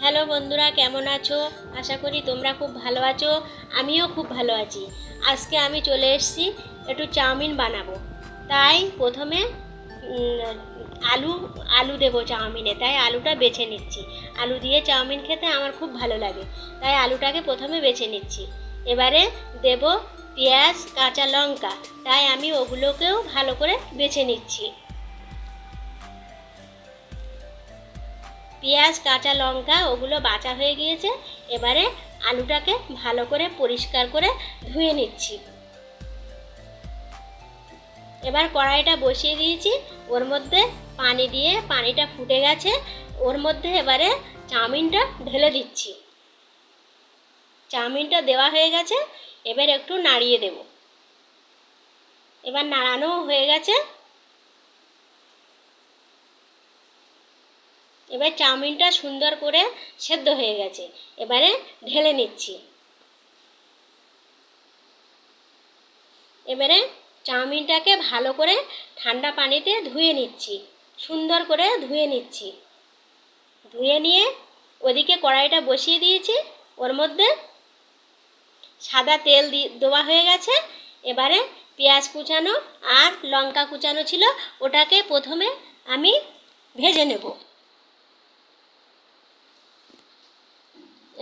Hello বন্ধুরা, কেমন আছো? আশা করি তোমরা খুব ভালো আছো, আমিও খুব ভালো আছি। আজকে আমি চলে এসেছি একটু চাউমিন বানাবো। তাই প্রথমে আলু আলু দেবো চাউমিনে। তাই আলুটা বেছে নিচ্ছি। আলু দিয়ে চাউমিন খেতে আমার খুব ভালো লাগে। তাই আলুটাকে প্রথমে বেছে নিচ্ছি। এবারে দেব পেঁয়াজ, কাঁচা লঙ্কা। তাই আমি ওগুলোকেও ভালো করে বেছে নিচ্ছি। পেঁয়াজ, কাঁচা লঙ্কা ওগুলো বাছা হয়ে গিয়েছে। এবারে আলুটাকে ভালো করে পরিষ্কার করে ধুয়ে নিচ্ছি। এবার কড়াইটা বসিয়ে দিয়েছি। ওর মধ্যে পানি দিয়ে পানিটা ফুটে গেছে। ওর মধ্যে এবারে চাউমিনটা ঢেলে দিচ্ছি। চাউমিনটা দেওয়া হয়ে গেছে। এবার একটু নাড়িয়ে দেব। এবার নাড়ানো হয়ে গেছে। এবার চাউমিনটা সুন্দর করে সেদ্ধ হয়ে গেছে। এবারে ঢেলে নিচ্ছি। এবারে চাউমিনটাকে ভালো করে ঠান্ডা পানিতে ধুয়ে নিচ্ছি। সুন্দর করে ধুয়ে নিচ্ছি। ধুয়ে নিয়ে ওদিকে কড়াইটা বসিয়ে দিয়েছি। ওর মধ্যে সাদা তেল দেওয়া হয়ে গেছে। এবারে পেঁয়াজ কুচানো আর লঙ্কা কুচানো ছিল। ওটাকে প্রথমে আমি ভেজে নেব।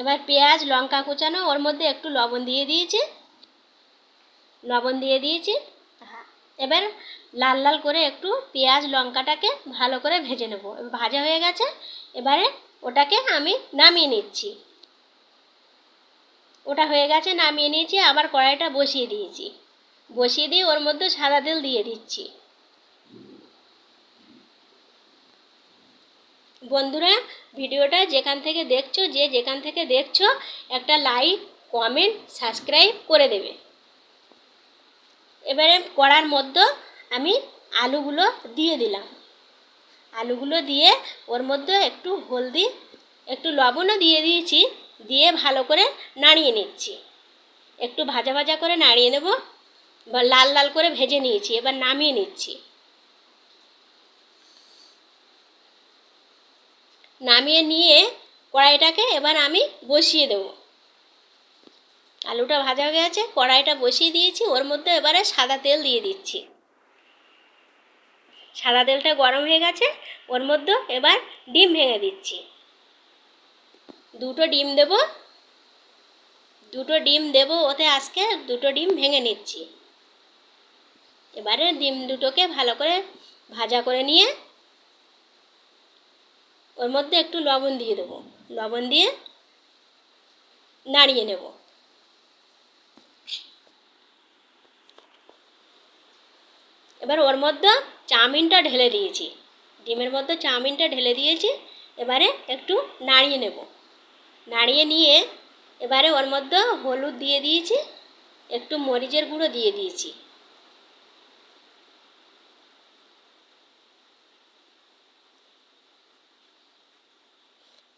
এবার পেঁয়াজ, লঙ্কা কুচানো, ওর মধ্যে একটু লবণ দিয়ে দিয়েছি। লবণ দিয়ে দিয়েছি। এবার লাল লাল করে একটু পেঁয়াজ, লঙ্কাটাকে ভালো করে ভেজে নেব। ভাজা হয়ে গেছে, এবারে ওটাকে আমি নামিয়ে নিচ্ছি। ওটা হয়ে গেছে, নামিয়ে নিয়েছি, আবার কড়াইটা বসিয়ে দিয়েছি। বসিয়ে দিয়ে ওর মধ্যে সাদা তেল দিয়ে দিচ্ছি। বন্ধুরা, ভিডিওটা যেখান থেকে দেখছ, যে যেখান থেকে দেখছ, একটা লাইক কমেন্ট সাবস্ক্রাইব করে দেবে। এবারে কড়ার মধ্যে আমি আলুগুলো দিয়ে দিলাম। আলুগুলো দিয়ে ওর মধ্যে একটু হলদি, একটু লবণও দিয়ে দিয়েছি, দিয়ে ভালো করে নাড়িয়ে নিচ্ছি। একটু ভাজা ভাজা করে নাড়িয়ে নেব লাল লাল করে ভেজে নিয়েছি, এবার নামিয়ে নিচ্ছি। নামিয়ে নিয়ে কড়াইটাকে এবার আমি বসিয়ে দেবো। আলুটা ভাজা হয়ে গেছে, কড়াইটা বসিয়ে দিয়েছি, ওর মধ্যে এবারে সাদা তেল দিয়ে দিচ্ছি। সাদা তেলটা গরম হয়ে গেছে, ওর মধ্যে এবার ডিম ভেঙে দিচ্ছি। দুটো ডিম দেব, দুটো ডিম দেব ওতে আজকে দুটো ডিম ভেঙে নিচ্ছি। এবারে ডিম দুটোকে ভালো করে ভাজা করে নিয়ে ওর মধ্যে একটু লবণ দিয়ে দেবো। লবণ দিয়ে নাড়িয়ে নেব। এবার ওর মধ্যে চাউমিনটা ঢেলে দিয়েছি। ডিমের মধ্যে চাউমিনটা ঢেলে দিয়েছি। এবারে একটু নাড়িয়ে নেব। নাড়িয়ে নিয়ে এবারে ওর মধ্যে হলুদ দিয়ে দিয়েছি। একটু মরিচের গুঁড়ো দিয়ে দিয়েছি।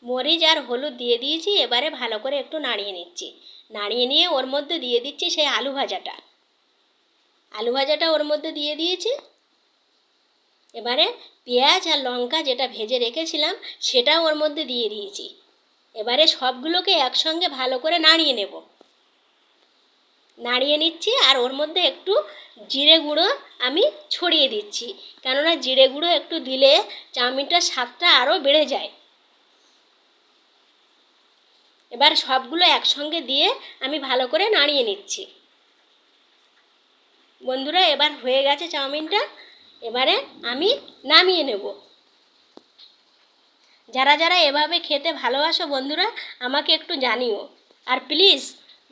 মরিচ আর হলুদ দিয়ে দিয়েছি, এবারে ভালো করে একটু নাড়িয়ে নিচ্ছি। নাড়িয়ে নিয়ে ওর মধ্যে দিয়ে দিচ্ছি সেই আলু ভাজাটা। আলু ভাজাটা ওর মধ্যে দিয়ে দিয়েছি। এবারে পেঁয়াজ আর লঙ্কা যেটা ভেজে রেখেছিলাম সেটা ওর মধ্যে দিয়ে দিয়েছি। এবারে সবগুলোকে একসঙ্গে ভালো করে নাড়িয়ে নেব। নাড়িয়ে নিচ্ছি আর ওর মধ্যে একটু জিরে গুঁড়ো আমি ছড়িয়ে দিচ্ছি। কেননা জিরে গুঁড়ো একটু দিলে চাউমিনটার স্বাদটা আরও বেড়ে যায়। এবার সবগুলো একসঙ্গে দিয়ে আমি ভালো করে নাড়িয়ে নিচ্ছি। বন্ধুরা, এবার হয়ে গেছে চাউমিনটা। এবারে আমি নামিয়ে নেব। যারা যারা এভাবে খেতে ভালোবাসো বন্ধুরা, আমাকে একটু জানিও। আর প্লিজ,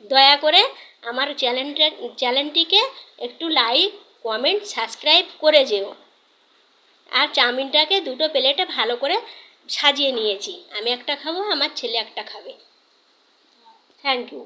দয়া করে আমার চ্যানেলটা, চ্যানেলটিকে একটু লাইক, কমেন্ট, সাবস্ক্রাইব করে যেও। আর চাউমিনটাকে দুটো প্লেটে ভালো করে সাজিয়ে নিয়েছি। আমি একটা খাব, আমার ছেলে একটা খাবে। Thank you